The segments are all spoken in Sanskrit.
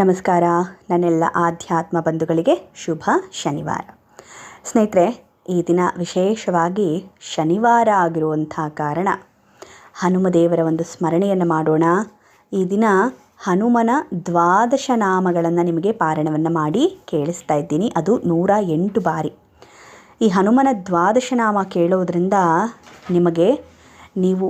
ನಮಸ್ಕಾರ. ನನ್ನೆಲ್ಲ ಆಧ್ಯಾತ್ಮ ಬಂಧುಗಳಿಗೆ ಶುಭ ಶನಿವಾರ. ಸ್ನೇಹಿತರೆ, ಈ ದಿನ ವಿಶೇಷವಾಗಿ ಶನಿವಾರ ಆಗಿರುವಂಥ ಕಾರಣ ಹನುಮದೇವರ ಒಂದು ಸ್ಮರಣೆಯನ್ನು ಮಾಡೋಣ. ಈ ದಿನ ಹನುಮನ ದ್ವಾದಶ ನಾಮಗಳನ್ನು ನಿಮಗೆ ಪಾರಣವನ್ನು ಮಾಡಿ ಕೇಳಿಸ್ತಾ ಇದ್ದೀನಿ. ಅದು ನೂರ ಎಂಟು ಬಾರಿ. ಈ ಹನುಮನ ದ್ವಾದಶ ನಾಮ ಕೇಳೋದ್ರಿಂದ ನಿಮಗೆ ನೀವು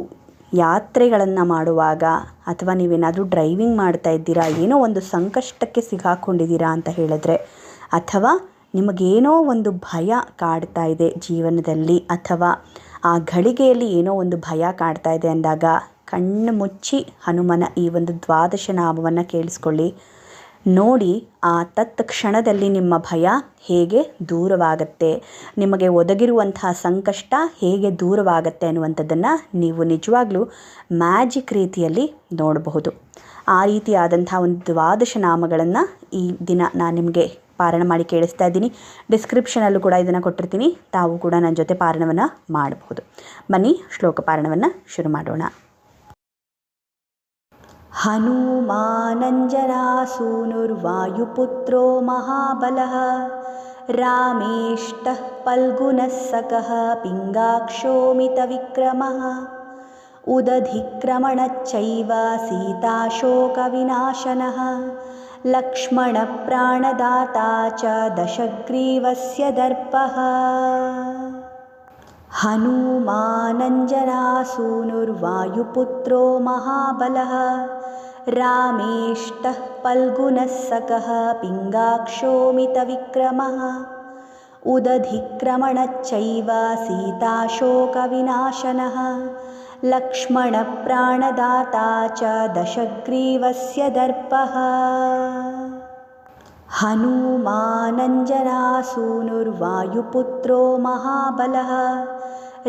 ಯಾತ್ರೆಗಳನ್ನು ಮಾಡುವಾಗ ಅಥವಾ ನೀವೇನಾದರೂ ಡ್ರೈವಿಂಗ್ ಮಾಡ್ತಾ ಇದ್ದೀರಾ, ಏನೋ ಒಂದು ಸಂಕಷ್ಟಕ್ಕೆ ಸಿಗಾಕೊಂಡಿದ್ದೀರಾ ಅಂತ ಹೇಳಿದ್ರೆ, ಅಥವಾ ನಿಮಗೇನೋ ಒಂದು ಭಯ ಕಾಡ್ತಾ ಇದೆ ಜೀವನದಲ್ಲಿ, ಅಥವಾ ಆ ಘಳಿಗೆಯಲ್ಲಿ ಏನೋ ಒಂದು ಭಯ ಕಾಡ್ತಾ ಇದೆ ಅಂದಾಗ ಕಣ್ಣು ಮುಚ್ಚಿ ಹನುಮನ ಈ ಒಂದು ದ್ವಾದಶ ನಾಮವನ್ನು ಕೇಳಿಸ್ಕೊಳ್ಳಿ. ನೋಡಿ, ಆ ತತ್ ಕ್ಷಣದಲ್ಲಿ ನಿಮ್ಮ ಭಯ ಹೇಗೆ ದೂರವಾಗುತ್ತೆ? ನಿಮಗೆ ಒದಗಿರುವಂತಹ ಸಂಕಷ್ಟ ಹೇಗೆ ದೂರವಾಗುತ್ತೆ ಅನ್ನುವಂಥದ್ದನ್ನು ನೀವು ನಿಜವಾಗ್ಲೂ ಮ್ಯಾಜಿಕ್ ರೀತಿಯಲ್ಲಿ ನೋಡಬಹುದು. ಆ ರೀತಿಯಾದಂಥ ಒಂದು ದ್ವಾದಶ ನಾಮಗಳನ್ನು ಈ ದಿನ ನಾನು ನಿಮಗೆ ಪಾರಣ ಮಾಡಿ ಕೇಳಿಸ್ತಾ ಇದ್ದೀನಿ. ಡಿಸ್ಕ್ರಿಪ್ಷನಲ್ಲೂ ಕೂಡ ಇದನ್ನು ಕೊಟ್ಟಿರ್ತೀನಿ. ತಾವು ಕೂಡ ನನ್ನ ಜೊತೆ ಪಾರಣವನ್ನು ಮಾಡಬಹುದು. ಬನ್ನಿ, ಶ್ಲೋಕ ಪಾರಣವನ್ನು ಶುರು ಮಾಡೋಣ. हनूमानञ्जनासूनुर्वायुपुत्रो महाबलः रामेष्टः पल्गुनः सकः पिङ्गाक्षोमितविक्रमः उदधिक्रमणच्चैव सीताशोकविनाशनः लक्ष्मणप्राणदाता च दशग्रीवस्य दर्पः हनूमानञ्जनासूनुर्वायुपुत्रो महाबलः रामेष्टः पल्गुनः सकः पिङ्गाक्षोमितविक्रमः उदधिक्रमणच्चैव सीताशोकविनाशनः लक्ष्मणप्राणदाता च दशग्रीवस्य दर्पः हनूमानञ्जनासूनुर्वायुपुत्रो महाबलः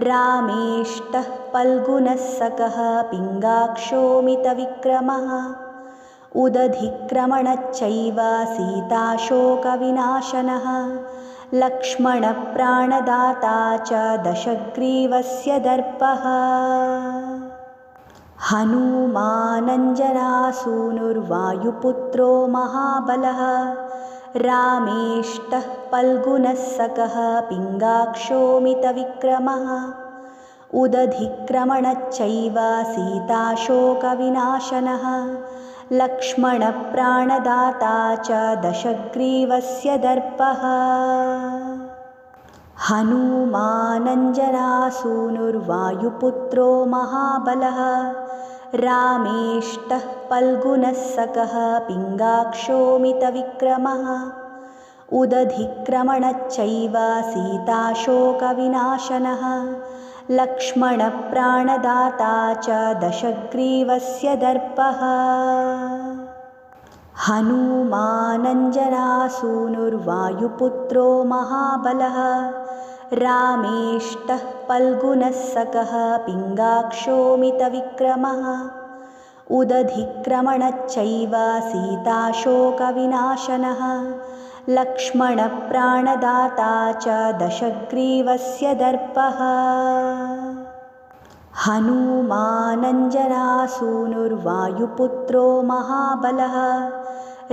रामेष्टः पल्गुनः सकः पिङ्गाक्षोमितविक्रमः उदधिक्रमणच्चैव सीताशोकविनाशनः लक्ष्मणप्राणदाता च दशग्रीवस्य दर्पः हनूमानञ्जनासूनुर्वायुपुत्रो महाबलः रामेष्टः पल्गुनः सकः पिङ्गाक्षोमितविक्रमः उदधिक्रमणच्चैव सीताशोकविनाशनः लक्ष्मणप्राणदाता च दशग्रीवस्य दर्पः हनूमानञ्जनासूनुर्वायुपुत्रो महाबलः रामेष्टः पल्गुनः सकः पिङ्गाक्षोमितविक्रमः उदधिक्रमणच्चैव सीताशोकविनाशनः लक्ष्मणप्राणदाता च दशग्रीवस्य दर्पः हनूमानञ्जनासूनुर्वायुपुत्रो महाबलः रामेष्टः पल्गुनः सकः पिङ्गाक्षोमितविक्रमः उदधिक्रमणच्चैव सीताशोकविनाशनः लक्ष्मणप्राणदाता च दशग्रीवस्य दर्पः हनूमानञ्जनासूनुर्वायुपुत्रो महाबलः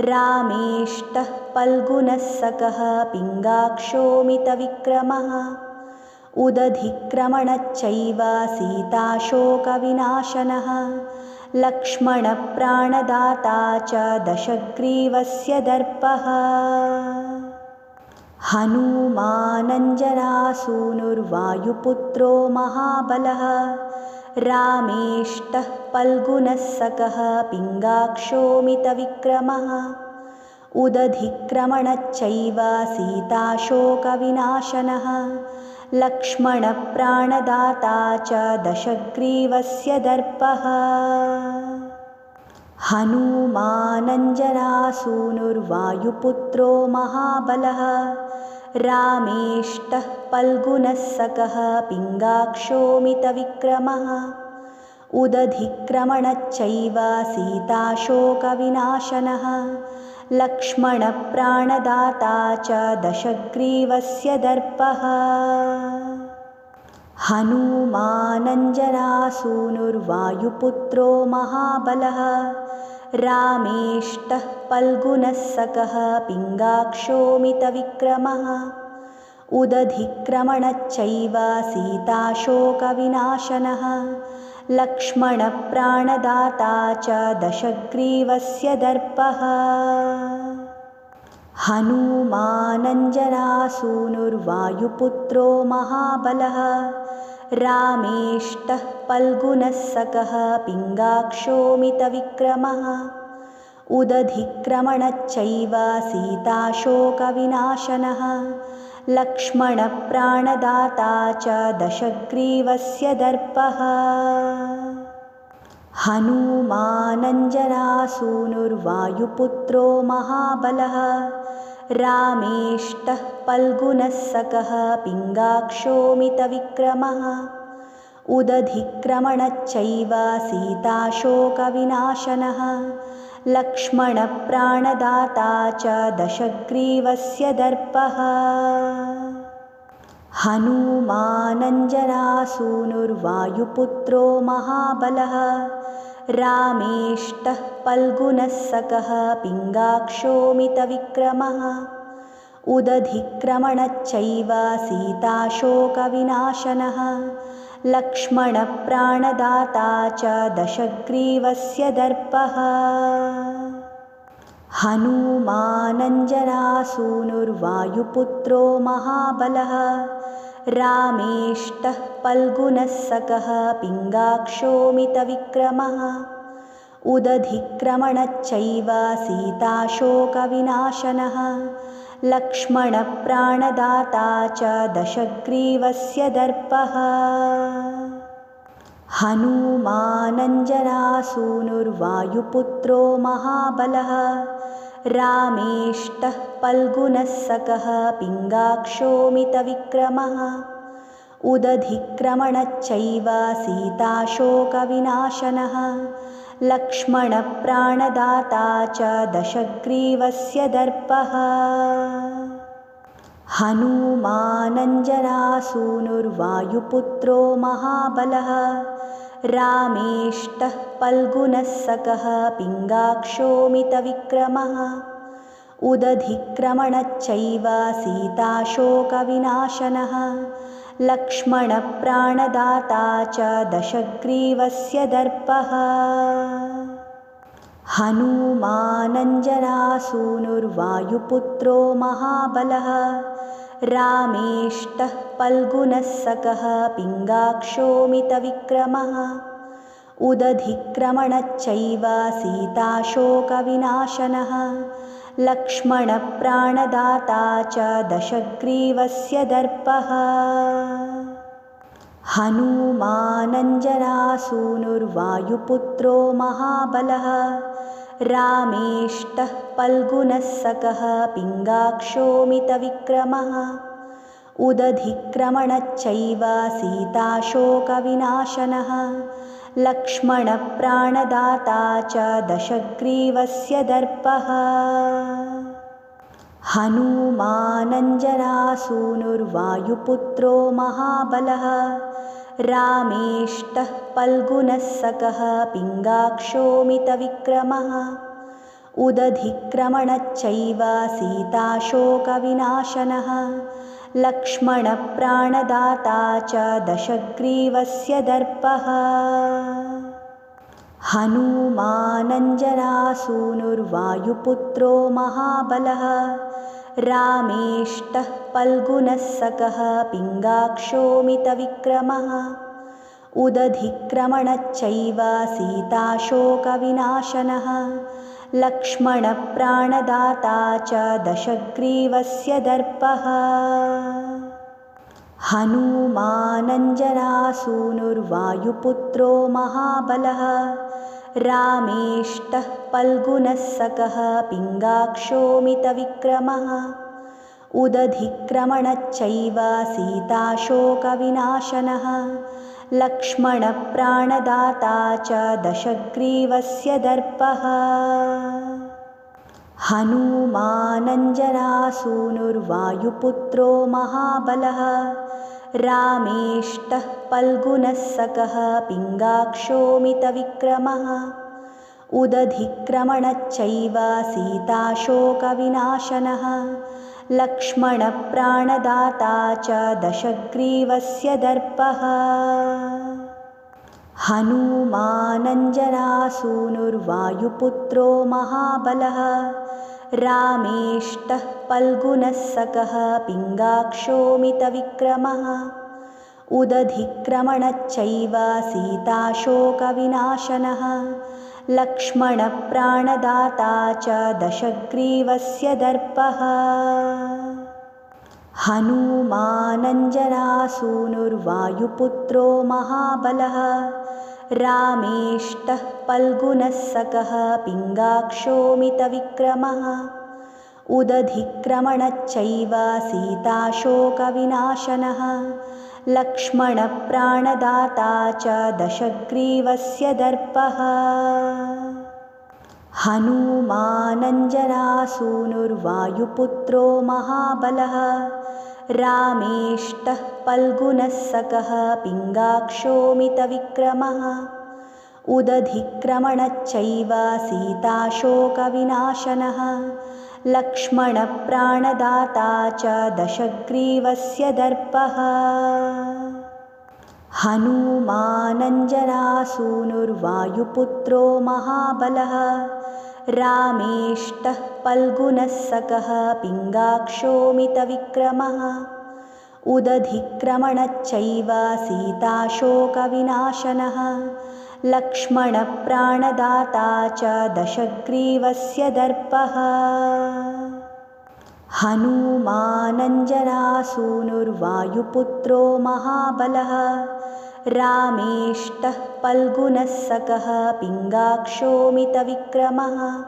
रामेष्टः पल्गुनः सकः पिङ्गाक्षोमितविक्रमः उदधिक्रमणच्चैव सीताशोकविनाशनः लक्ष्मणप्राणदाता च दशग्रीवस्य दर्पः हनूमानञ्जनासूनुर्वायुपुत्रो महाबलः रामेष्टः पल्गुनः सकः पिङ्गाक्षोमितविक्रमः उदधिक्रमणच्चैव सीताशोकविनाशनः लक्ष्मणप्राणदाता च दशग्रीवस्य दर्पः हनूमानञ्जनासूनुर्वायुपुत्रो महाबलः रामेष्टः पल्गुनः सकः पिङ्गाक्षोमितविक्रमः उदधिक्रमणच्चैव सीताशोकविनाशनः लक्ष्मणप्राणदाता च दशग्रीवस्य दर्पः हनूमानञ्जनासूनुर्वायुपुत्रो महाबलः रामेष्टः पल्गुनः सकः पिङ्गाक्षोमितविक्रमः उदधिक्रमणच्चैव सीताशोकविनाशनः लक्ष्मणप्राणदाता च दशग्रीवस्य दर्पः हनूमानञ्जनासूनुर्वायुपुत्रो महाबलः रामेष्टः पल्गुनः सकः पिङ्गाक्षोमितविक्रमः उदधिक्रमणच्चैव सीताशोकविनाशनः लक्ष्मणप्राणदाता च दशग्रीवस्य दर्पः हनूमानञ्जनासूनुर्वायुपुत्रो महाबलः रामेष्टः पल्गुनः सकः पिङ्गाक्षोमितविक्रमः उदधिक्रमणच्चैव सीताशोकविनाशनः लक्ष्मणप्राणदाता च दशग्रीवस्य दर्पः हनूमानञ्जनासूनुर्वायुपुत्रो महाबलः रामेष्टः पल्गुनः सकः पिङ्गाक्षोमितविक्रमः उदधिक्रमणच्चैव सीताशोकविनाशनः लक्ष्मणप्राणदाता च दशग्रीवस्य दर्पः हनूमानञ्जनासूनुर्वायुपुत्रो महाबलः रामेष्टः पल्गुनः सकः पिङ्गाक्षोमितविक्रमः उदधिक्रमणच्चैव सीताशोकविनाशनः लक्ष्मणप्राणदाता च दशग्रीवस्य दर्पः। हनूमानञ्जनासूनुर्वायुपुत्रो महाबलः रामेष्टः पल्गुनः सकः पिङ्गाक्षोमितविक्रमः। उदधिक्रमणच्चैव सीताशोकविनाशनः। लक्ष्मणप्राणदाता च दशग्रीवस्य दर्पः। हनूमानञ्जनासूनुर्वायुपुत्रो महाबलः रामेष्टः पल्गुनः सकः पिङ्गाक्षोमितविक्रमः। उदधिक्रमणच्चैव सीताशोकविनाशनः। लक्ष्मणप्राणदाता च दशग्रीवस्य दर्पः। हनूमानञ्जनासूनुर्वायुपुत्रो महाबलः रामेष्टः पल्गुनः सकः पिङ्गाक्षोमितविक्रमः। उदधिक्रमणच्चैव सीताशोकविनाशनः। लक्ष्मणप्राणदाता च दशग्रीवस्य दर्पः। हनूमानञ्जनासूनुर्वायुपुत्रो महाबलः रामेष्टः पल्गुनः सकः पिङ्गाक्षोमितविक्रमः। उदधिक्रमणच्चैव सीताशोकविनाशनः। लक्ष्मणप्राणदाता च दशग्रीवस्य दर्पः। हनूमानञ्जनासूनुर्वायुपुत्रो महाबलः रामेष्टः पल्गुनः सकः पिङ्गाक्षोमितविक्रमः। उदधिक्रमणच्चैव सीताशोकविनाशनः। लक्ष्मणप्राणदाता च दशग्रीवस्य दर्पः। हनूमानञ्जनासूनुर्वायुपुत्रो महाबलः रामेष्टः पल्गुनः सकः पिङ्गाक्षोमितविक्रमः। उदधिक्रमणच्चैव सीताशोकविनाशनः। लक्ष्मणप्राणदाता च दशग्रीवस्य दर्पः। हनूमानञ्जनासूनुर्वायुपुत्रो महाबलः रामेष्टः पल्गुनः सकः पिङ्गाक्षोमितविक्रमः। उदधिक्रमणच्चैव सीताशोकविनाशनः। लक्ष्मणप्राणदाता च दशग्रीवस्य दर्पः। हनूमानञ्जनासूनुर्वायुपुत्रो महाबलः रामेष्टः पल्गुनः सकः पिङ्गाक्षोमितविक्रमः। उदधिक्रमणच्चैव सीताशोकविनाशनः। लक्ष्मणप्राणदाता च दशग्रीवस्य दर्पः। हनूमानञ्जनासूनुर्वायुपुत्रो महाबलः रामेष्टः पल्गुनः सकः पिङ्गाक्षोमितविक्रमः। उदधिक्रमणच्चैव सीताशोकविनाशनः। लक्ष्मणप्राणदाता च दशग्रीवस्य दर्पः। हनूमानञ्जनासूनुर्वायुपुत्रो महाबलः रामेष्टः पल्गुनः सकः पिङ्गाक्षोमितविक्रमः। उदधिक्रमणच्चैव सीताशोकविनाशनः। लक्ष्मणप्राणदाता च दशग्रीवस्य दर्पः। हनूमानञ्जनासूनुर्वायुपुत्रो महाबलः रामेष्टः पल्गुनः सकः पिङ्गाक्षोमितविक्रमः। उदधिक्रमणच्चैव सीताशोकविनाशनः। लक्ष्मणप्राणदाता च दशग्रीवस्य दर्पः। हनूमानञ्जनासूनुर्वायुपुत्रो महाबलः रामेष्टः पल्गुनः सकः पिङ्गाक्षोमितविक्रमः। उदधिक्रमणच्चैव सीताशोकविनाशनः। लक्ष्मणप्राणदाता च दशग्रीवस्य दर्पः। हनूमानञ्जनासूनुर्वायुपुत्रो महाबलः रामेष्टः पल्गुनः सकः पिङ्गाक्षोमितविक्रमः।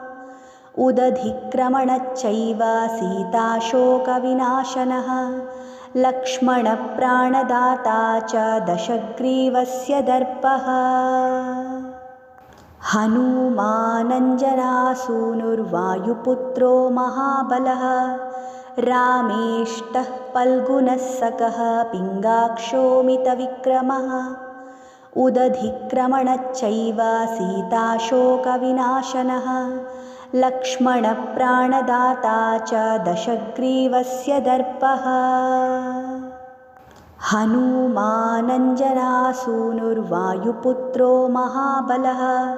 उदधिक्रमणच्चैव सीताशोकविनाशनः। लक्ष्मणप्राणदाता च दशग्रीवस्य दर्पः। हनूमानञ्जनासूनुर्वायुपुत्रो महाबलः रामेष्टः पल्गुनः सकः पिङ्गाक्षोमितविक्रमः। उदधिक्रमणच्चैव सीताशोकविनाशनः। लक्ष्मणप्राणदाता च दशग्रीवस्य दर्पः। हनूमानञ्जनासूनुर्वायुपुत्रो महाबलः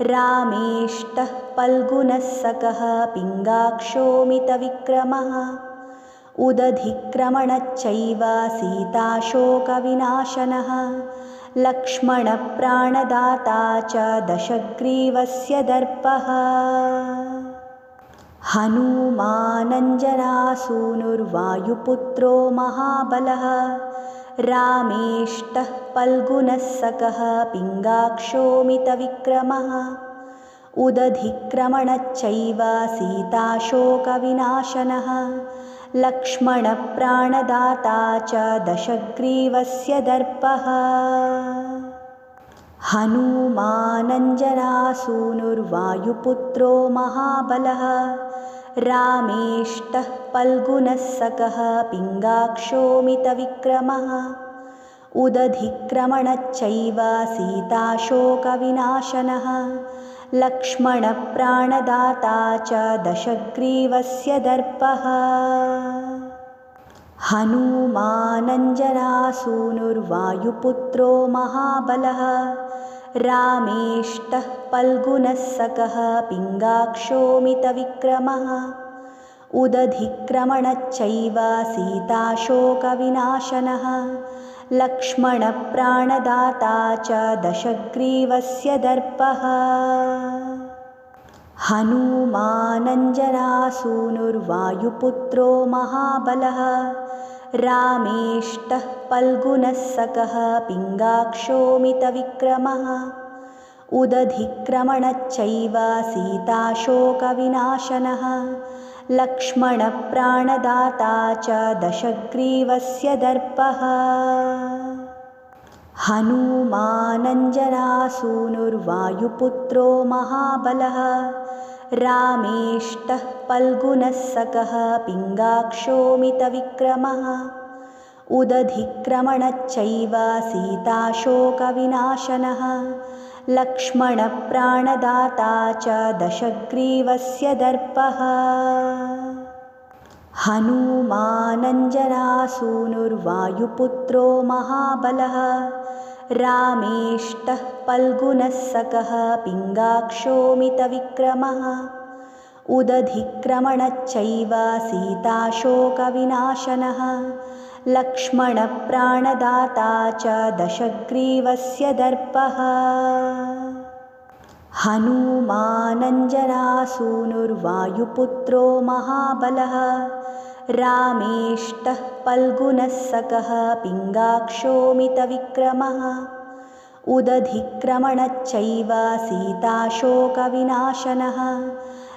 रामेष्टः पल्गुनः सकः पिङ्गाक्षोमितविक्रमः। उदधिक्रमणच्चैव सीताशोकविनाशनः। लक्ष्मणप्राणदाता च दशग्रीवस्य दर्पः। हनूमानञ्जनासूनुर्वायुपुत्रो महाबलः रामेष्टः पल्गुनः सकः पिङ्गाक्षोमितविक्रमः। उदधिक्रमणच्चैव सीताशोकविनाशनः। लक्ष्मणप्राणदाता च दशग्रीवस्य दर्पः। हनूमानञ्जनासूनुर्वायुपुत्रो महाबलः रामेष्टः पल्गुनः सकः पिङ्गाक्षोमितविक्रमः। उदधिक्रमणच्चैव सीताशोकविनाशनः। लक्ष्मणप्राणदाता च दशग्रीवस्य दर्पः। हनूमानञ्जनासूनुर्वायुपुत्रो महाबलः रामेष्टः पल्गुनः सकः पिङ्गाक्षोमितविक्रमः। उदधिक्रमणच्चैव सीताशोकविनाशनः। लक्ष्मणप्राणदाता च दशग्रीवस्य दर्पः। हनूमानञ्जनासूनुर्वायुपुत्रो महाबलः रामेष्टः पल्गुनः सकः पिङ्गाक्षोमितविक्रमः। उदधिक्रमणच्चैव सीताशोकविनाशनः। लक्ष्मणप्राणदाता च दशग्रीवस्य दर्पः। हनूमानञ्जनासूनुर्वायुपुत्रो महाबलः रामेष्टः पल्गुनः सकः पिङ्गाक्षोमितविक्रमः। उदधिक्रमणच्चैव सीताशोकविनाशनः। लक्ष्मणप्राणदाता च दशग्रीवस्य दर्पः। हनूमानञ्जनासूनुर्वायुपुत्रो महाबलः रामेष्टः पल्गुनः सकः पिङ्गाक्षोमितविक्रमः। उदधिक्रमणच्चैव सीताशोकविनाशनः। लक्ष्मणप्राणदाता च दशग्रीवस्य दर्पः। हनूमानञ्जनासूनुर्वायुपुत्रो महाबलः रामेष्टः पल्गुनः सकः पिङ्गाक्षोमितविक्रमः। उदधिक्रमणच्चैव सीताशोकविनाशनः।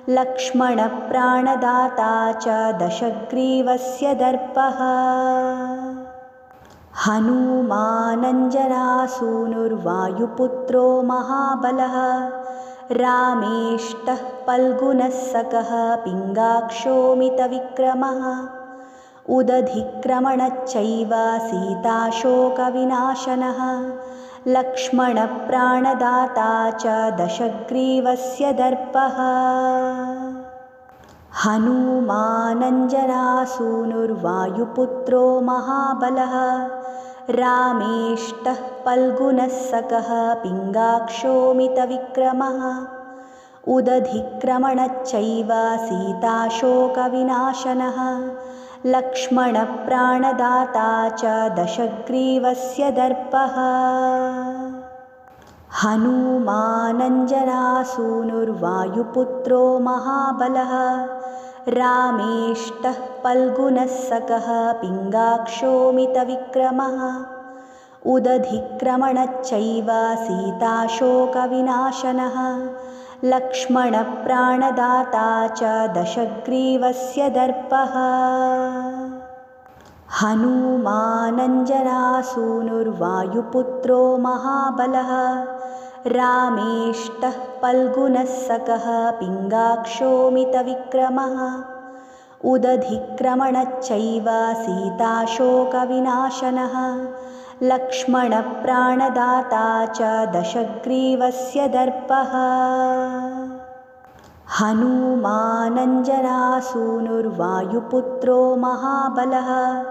लक्ष्मणप्राणदाता च दशग्रीवस्य दर्पः। हनूमानञ्जनासूनुर्वायुपुत्रो महाबलः रामेष्टः पल्गुनः सकः पिङ्गाक्षोमितविक्रमः। उदधिक्रमणच्चैव सीताशोकविनाशनः। लक्ष्मणप्राणदाता च दशग्रीवस्य दर्पः। हनूमानञ्जनासूनुर्वायुपुत्रो महाबलः रामेष्टः पल्गुनः सकः पिङ्गाक्षोमितविक्रमः। उदधिक्रमणच्चैव सीताशोकविनाशनः। लक्ष्मणप्राणदाता च दशग्रीवस्य दर्पः। हनूमानञ्जनासूनुर्वायुपुत्रो महाबलः रामेष्टः पल्गुनः सकः पिङ्गाक्षोमितविक्रमः। उदधिक्रमणच्चैव सीताशोकविनाशनः। लक्ष्मणप्राणदाता च दशग्रीवस्य दर्पः। हनूमानञ्जनासूनुर्वायुपुत्रो महाबलः रामेष्टः पल्गुनः सकः पिङ्गाक्षोमितविक्रमः। उदधिक्रमणच्चैव सीताशोकविनाशनः। लक्ष्मणप्राणदाता च दशग्रीवस्य दर्पः। हनूमानञ्जनासूनुर्वायुपुत्रो महाबलः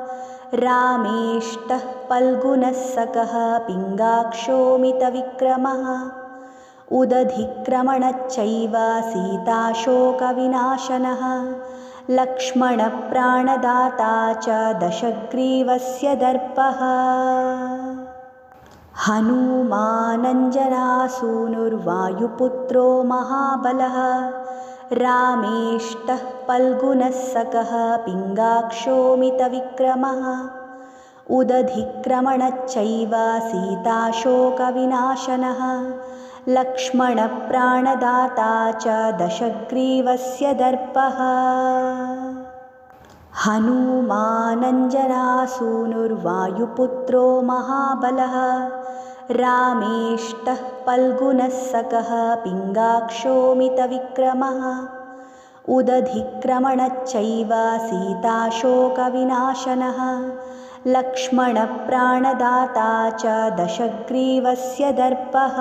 रामेष्टः पल्गुनः सकः पिङ्गाक्षोमितविक्रमः। उदधिक्रमणच्चैव सीताशोकविनाशनः। लक्ष्मणप्राणदाता च दशग्रीवस्य दर्पः। हनूमानञ्जनासूनुर्वायुपुत्रो महाबलः रामेष्टः पल्गुनः सकः पिङ्गाक्षोमितविक्रमः। उदधिक्रमणच्चैव सीताशोकविनाशनः। लक्ष्मणप्राणदाता च दशग्रीवस्य दर्पः। हनूमानञ्जनासूनुर्वायुपुत्रो महाबलः रामेष्टः पल्गुनः सकः पिङ्गाक्षोमितविक्रमः। उदधिक्रमणच्चैव सीताशोकविनाशनः। लक्ष्मणप्राणदाता च दशग्रीवस्य दर्पः।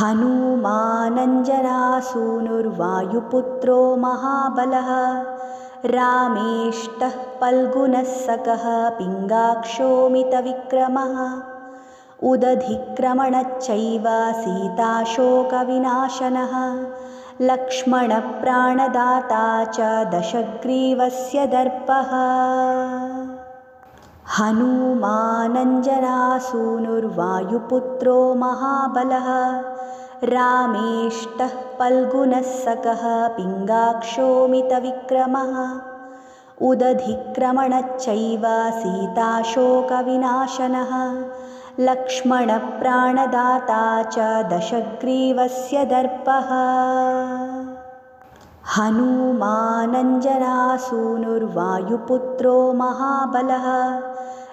हनूमानञ्जनासूनुर्वायुपुत्रो महाबलः रामेष्टः पल्गुनः सकः पिङ्गाक्षोमितविक्रमः। उदधिक्रमणच्चैव सीताशोकविनाशनः। लक्ष्मणप्राणदाता च दशग्रीवस्य दर्पः। हनूमानञ्जनासूनुर्वायुपुत्रो महाबलः रामेष्टः पल्गुनः सकः पिङ्गाक्षोमितविक्रमः। उदधिक्रमणच्चैव सीताशोकविनाशनः। लक्ष्मणप्राणदाता च दशग्रीवस्य दर्पः। हनूमानञ्जनासूनुर्वायुपुत्रो महाबलः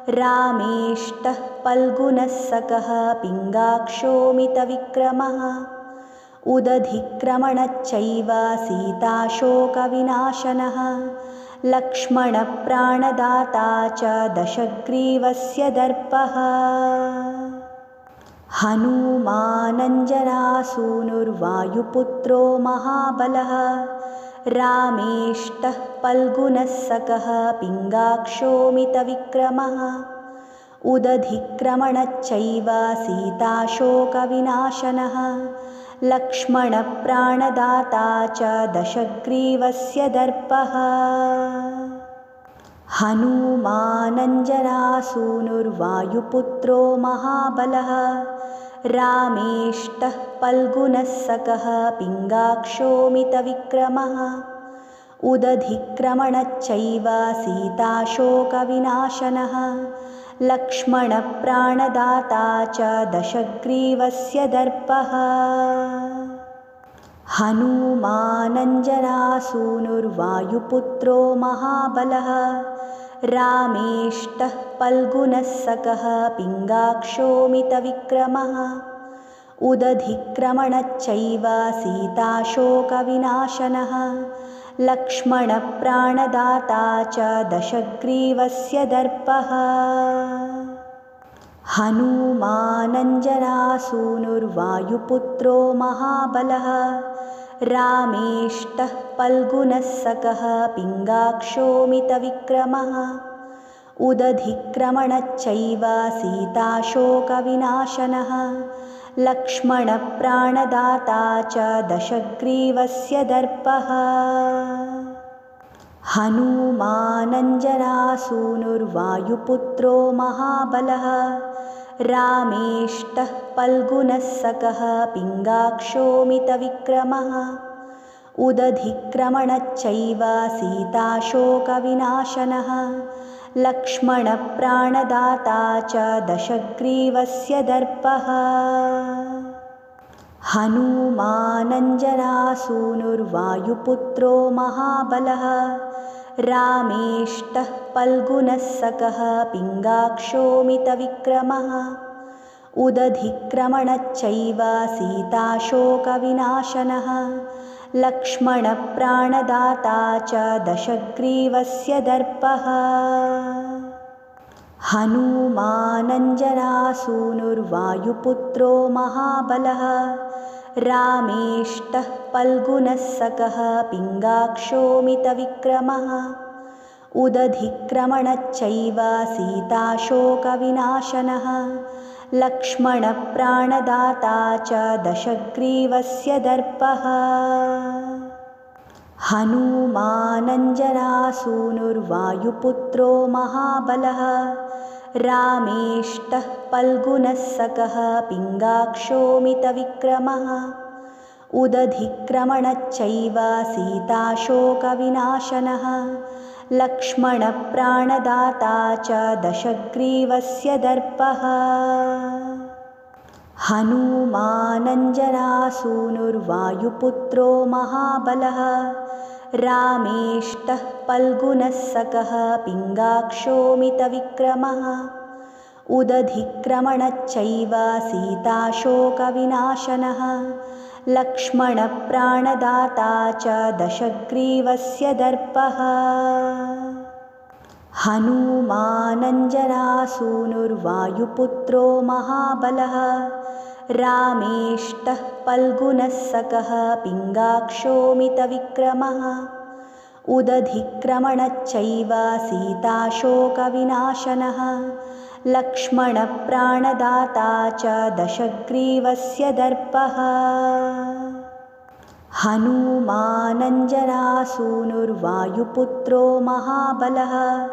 रामेष्टः पल्गुनः सकः पिङ्गाक्षोमितविक्रमः। उदधिक्रमणच्चैव सीताशोकविनाशनः। लक्ष्मणप्राणदाता च दशग्रीवस्य दर्पः। हनूमानञ्जनासूनुर्वायुपुत्रो महाबलः रामेष्टः पल्गुनः सकः पिङ्गाक्षोमितविक्रमः। उदधिक्रमणच्चैव सीताशोकविनाशनः। लक्ष्मणप्राणदाता च दशग्रीवस्य दर्पः। हनूमानञ्जनासूनुर्वायुपुत्रो महाबलः रामेष्टः पल्गुनः सकः पिङ्गाक्षोमितविक्रमः। उदधिक्रमणच्चैव सीताशोकविनाशनः। लक्ष्मणप्राणदाता च दशग्रीवस्य दर्पः। हनूमानञ्जनासूनुर्वायुपुत्रो महाबलः रामेष्टः पल्गुनः सकः पिङ्गाक्षोमितविक्रमः। उदधिक्रमणच्चैव सीताशोकविनाशनः। लक्ष्मणप्राणदाता च दशग्रीवस्य दर्पः। हनूमानञ्जनासूनुर्वायुपुत्रो महाबलः रामेष्टः पल्गुनः सकः पिङ्गाक्षोमितविक्रमः। उदधिक्रमणच्चैव सीताशोकविनाशनः। लक्ष्मणप्राणदाता च दशग्रीवस्य दर्पः। हनूमानञ्जनासूनुर्वायुपुत्रो महाबलः रामेष्टः पल्गुनः सकः पिङ्गाक्षोमितविक्रमः। उदधिक्रमणच्चैव सीताशोकविनाशनः। लक्ष्मणप्राणदाता च दशग्रीवस्य दर्पः। हनूमानञ्जनासूनुर्वायुपुत्रो महाबलः रामेष्टः पल्गुनः सकः पिङ्गाक्षोमितविक्रमः। उदधिक्रमणच्चैव सीताशोकविनाशनः। लक्ष्मणप्राणदाता च दशग्रीवस्य दर्पः। हनूमानञ्जनासूनुर्वायुपुत्रो महाबलः रामेष्टः पल्गुनः सकः पिङ्गाक्षोमितविक्रमः। उदधिक्रमणच्चैव सीताशोकविनाशनः। लक्ष्मणप्राणदाता च दशग्रीवस्य दर्पः। हनूमानञ्जनासूनुर्वायुपुत्रो महाबलः रामेष्टः पल्गुनः सकः पिङ्गाक्षोमितविक्रमः। उदधिक्रमणच्चैव सीताशोकविनाशनः। लक्ष्मणप्राणदाता च दशग्रीवस्य दर्पः। हनूमानञ्जनासूनुर्वायुपुत्रो महाबलः रामेष्टः पल्गुनः सकः पिङ्गाक्षोमितविक्रमः। उदधिक्रमणच्चैव सीताशोकविनाशनः। लक्ष्मणप्राणदाता च दशग्रीवस्य दर्पः। हनूमानञ्जनासूनुर्वायुपुत्रो महाबलः रामेष्टः पल्गुनः सकः पिङ्गाक्षोमितविक्रमः। उदधिक्रमणच्चैव सीताशोकविनाशनः। लक्ष्मणप्राणदाता च दशग्रीवस्य दर्पः। हनूमानञ्जनासूनुर्वायुपुत्रो महाबलः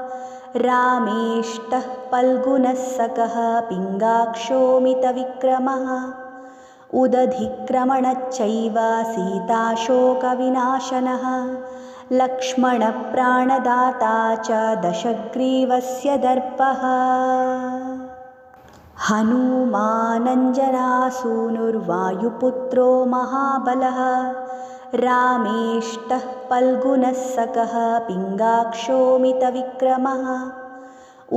रामेष्टः पल्गुनः सकः पिङ्गाक्षोमितविक्रमः। उदधिक्रमणच्चैव सीताशोकविनाशनः। लक्ष्मणप्राणदाता च दशग्रीवस्य दर्पः। हनूमानञ्जनासूनुर्वायुपुत्रो महाबलः रामेष्टः पल्गुनः सकः पिङ्गाक्षोमितविक्रमः।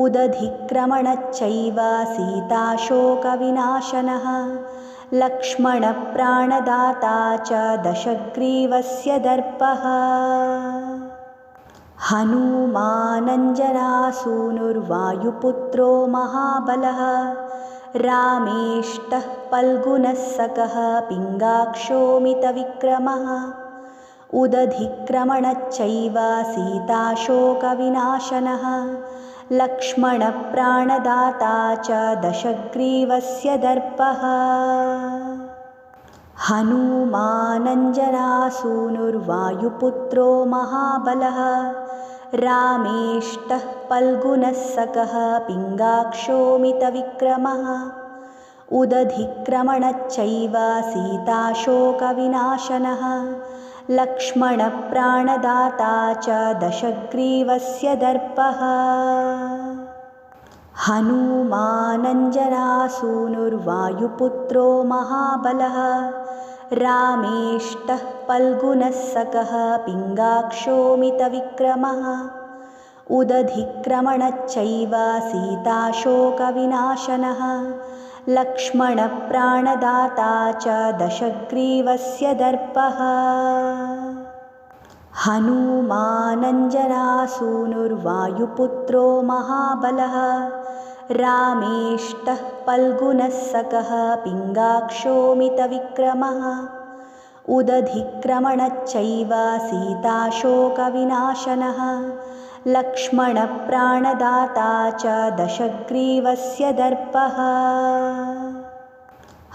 उदधिक्रमणच्चैव सीताशोकविनाशनः। लक्ष्मणप्राणदाता च दशग्रीवस्य दर्पः। हनूमानञ्जनासूनुर्वायुपुत्रो महाबलः रामेष्टः पल्गुनः सकः पिङ्गाक्षोमितविक्रमः। उदधिक्रमणच्चैव सीताशोकविनाशनः। लक्ष्मणप्राणदाता च दशग्रीवस्य दर्पः। हनूमानञ्जनासूनुर्वायुपुत्रो महाबलः रामेष्टः पल्गुनः सकः पिङ्गाक्षोमितविक्रमः। उदधिक्रमणच्चैव सीताशोकविनाशनः। लक्ष्मणप्राणदाता च दशग्रीवस्य दर्पः। हनूमानञ्जनासूनुर्वायुपुत्रो महाबलः रामेष्टः पल्गुनः सकः पिङ्गाक्षोमितविक्रमः। उदधिक्रमणच्चैव सीताशोकविनाशनः। लक्ष्मणप्राणदाता च दशग्रीवस्य दर्पः। हनूमानञ्जनासूनुर्वायुपुत्रो महाबलः रामेष्टः पल्गुनः सकः पिङ्गाक्षोमितविक्रमः। उदधिक्रमणच्चैव सीताशोकविनाशनः। लक्ष्मणप्राणदाता च दशग्रीवस्य दर्पः।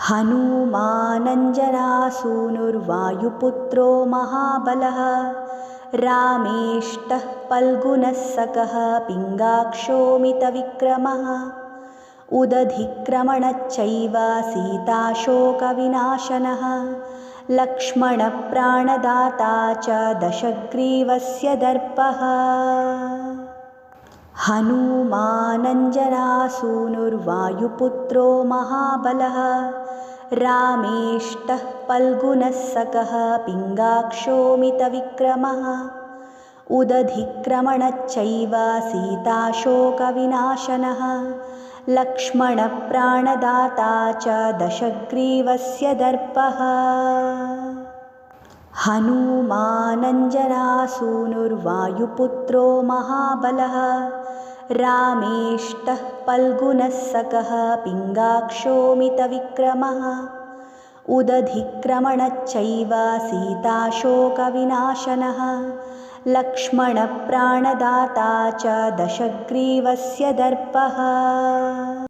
हनूमानञ्जनासूनुर्वायुपुत्रो महाबलः रामेष्टः पल्गुनः सकः पिङ्गाक्षोमितविक्रमः। उदधिक्रमणच्चैव सीताशोकविनाशनः। लक्ष्मणप्राणदाता च दशग्रीवस्य दर्पः। हनूमानञ्जनासूनुर्वायुपुत्रो महाबलः रामेष्टः पल्गुनः सकः पिङ्गाक्षोमितविक्रमः। उदधिक्रमणच्चैव सीताशोकविनाशनः। लक्ष्मणप्राणदाता च दशग्रीवस्य दर्पः। हनूमानञ्जनासूनुर्वायुपुत्रो महाबलः रामेष्टः पल्गुनः सकः पिङ्गाक्षोमितविक्रमः। उदधिक्रमणच्चैव सीताशोकविनाशनः। लक्ष्मणप्राणदाता च दशग्रीवस्य दर्पः